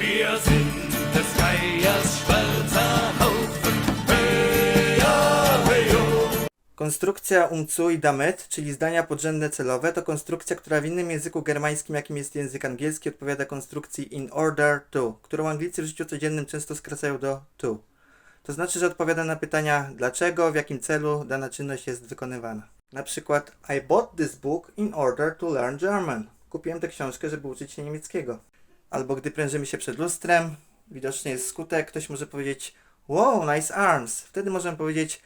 Wir sind. Konstrukcja umcu i damet, czyli zdania podrzędne celowe, to konstrukcja, która w innym języku germańskim, jakim jest język angielski, odpowiada konstrukcji in order to, którą Anglicy w życiu codziennym często skracają do to. To znaczy, że odpowiada na pytania dlaczego, w jakim celu dana czynność jest wykonywana. Na przykład I bought this book in order to learn German. Kupiłem tę książkę, żeby uczyć się niemieckiego. Albo gdy prężymy się przed lustrem, widocznie jest skutek, ktoś może powiedzieć Wow, nice arms. Wtedy możemy powiedzieć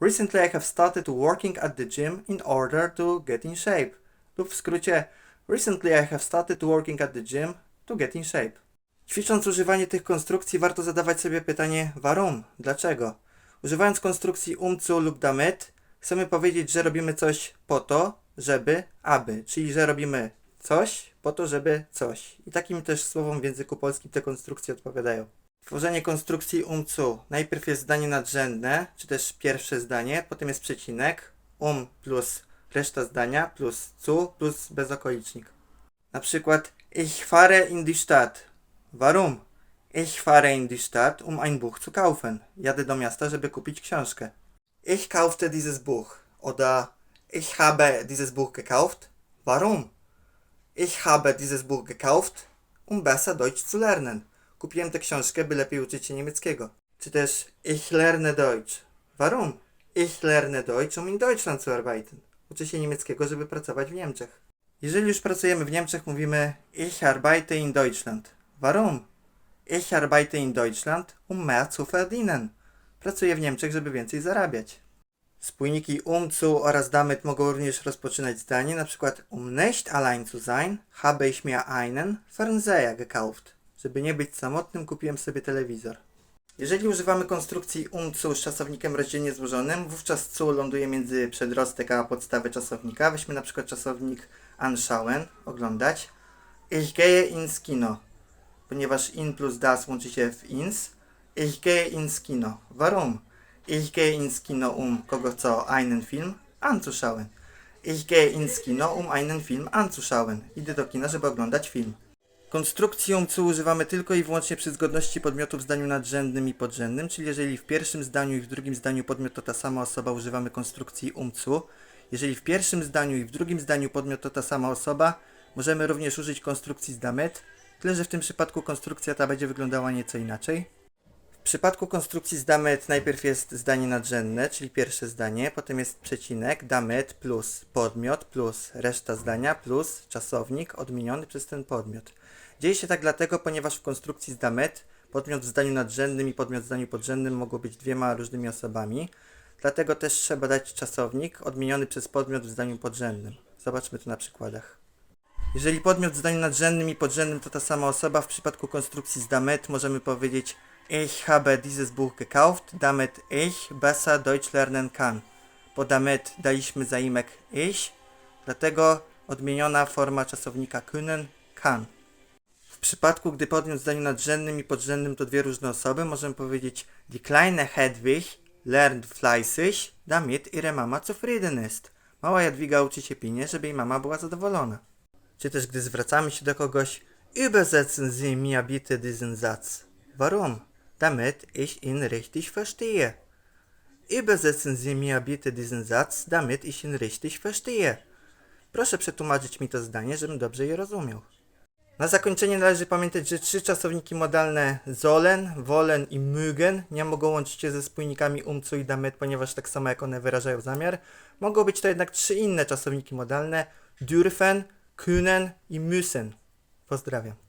Recently I have started working at the gym in order to get in shape. Lub w skrócie Recently I have started working at the gym to get in shape. Ćwicząc używanie tych konstrukcji warto zadawać sobie pytanie warum? Dlaczego? Używając konstrukcji umcu lub damit chcemy powiedzieć, że robimy coś po to, żeby, aby, czyli że robimy coś po to, żeby coś. I takim też słowom w języku polskim te konstrukcje odpowiadają. Tworzenie konstrukcji umcu. Najpierw jest zdanie nadrzędne, czy też pierwsze zdanie, potem jest przecinek, um plus reszta zdania plus zu plus bezokolicznik. Na przykład Ich fahre in die Stadt. Warum? Ich fahre in die Stadt, um ein Buch zu kaufen. Jadę do miasta, żeby kupić książkę. Ich kaufte dieses Buch. Oder Ich habe dieses Buch gekauft. Warum? Ich habe dieses Buch gekauft, um besser Deutsch zu lernen. Kupiłem tę książkę, by lepiej uczyć się niemieckiego. Czy też Ich lerne Deutsch. Warum? Ich lerne Deutsch, um in Deutschland zu arbeiten. Uczę się niemieckiego, żeby pracować w Niemczech. Jeżeli już pracujemy w Niemczech, mówimy Ich arbeite in Deutschland. Warum? Ich arbeite in Deutschland, um mehr zu verdienen. Pracuję w Niemczech, żeby więcej zarabiać. Spójniki um, zu oraz damit mogą również rozpoczynać zdanie, przykład um nicht allein zu sein, habe ich mir einen Fernseher gekauft. Żeby nie być samotnym, kupiłem sobie telewizor. Jeżeli używamy konstrukcji um zu z czasownikiem rozdzielnie złożonym, wówczas zu ląduje między przedrostek a podstawę czasownika. Weźmy przykład czasownik anschauen, oglądać. Ich gehe ins Kino. Ponieważ in plus das łączy się w ins. Ich gehe ins Kino. Warum? Ich gehe ins Kino um kogo co einen Film anzuschauen. Ich gehe ins Kino um einen Film anzuschauen. Idę do kina, żeby oglądać film. Konstrukcji umcu używamy tylko i wyłącznie przy zgodności podmiotu w zdaniu nadrzędnym i podrzędnym, czyli jeżeli w pierwszym zdaniu i w drugim zdaniu podmiot to ta sama osoba, używamy konstrukcji umcu. Jeżeli w pierwszym zdaniu i w drugim zdaniu podmiot to ta sama osoba, możemy również użyć konstrukcji z damet, tyle że w tym przypadku konstrukcja ta będzie wyglądała nieco inaczej. Przypadku konstrukcji z damet najpierw jest zdanie nadrzędne, czyli pierwsze zdanie, potem jest przecinek, damet plus podmiot plus reszta zdania plus czasownik odmieniony przez ten podmiot. Dzieje się tak dlatego, ponieważ w konstrukcji z damet podmiot w zdaniu nadrzędnym i podmiot w zdaniu podrzędnym mogą być dwiema różnymi osobami. Dlatego też trzeba dać czasownik odmieniony przez podmiot w zdaniu podrzędnym. Zobaczmy to na przykładach. Jeżeli podmiot w zdaniu nadrzędnym i podrzędnym to ta sama osoba, w przypadku konstrukcji z damit możemy powiedzieć Ich habe dieses Buch gekauft, damit ich besser Deutsch lernen kann. Po damit daliśmy zaimek ich, dlatego odmieniona forma czasownika können, kann. W przypadku, gdy podmiot w zdaniu nadrzędnym i podrzędnym to dwie różne osoby, możemy powiedzieć Die kleine Hedwig lernt fleißig, damit ihre Mama zufrieden ist. Mała Jadwiga uczy się pilnie, żeby jej mama była zadowolona. Czy też gdy zwracamy się do kogoś Übersetzen Sie mir bitte diesen Satz. Warum? Damit ich ihn richtig verstehe. Übersetzen Sie mir bitte diesen Satz, damit ich ihn richtig verstehe. Proszę przetłumaczyć mi to zdanie, żebym dobrze je rozumiał. Na zakończenie należy pamiętać, że trzy czasowniki modalne sollen, wollen i mögen nie mogą łączyć się ze spójnikami umcu i damit, ponieważ tak samo jak one wyrażają zamiar. Mogą być to jednak trzy inne czasowniki modalne dürfen, können i müssen. Pozdrawiam.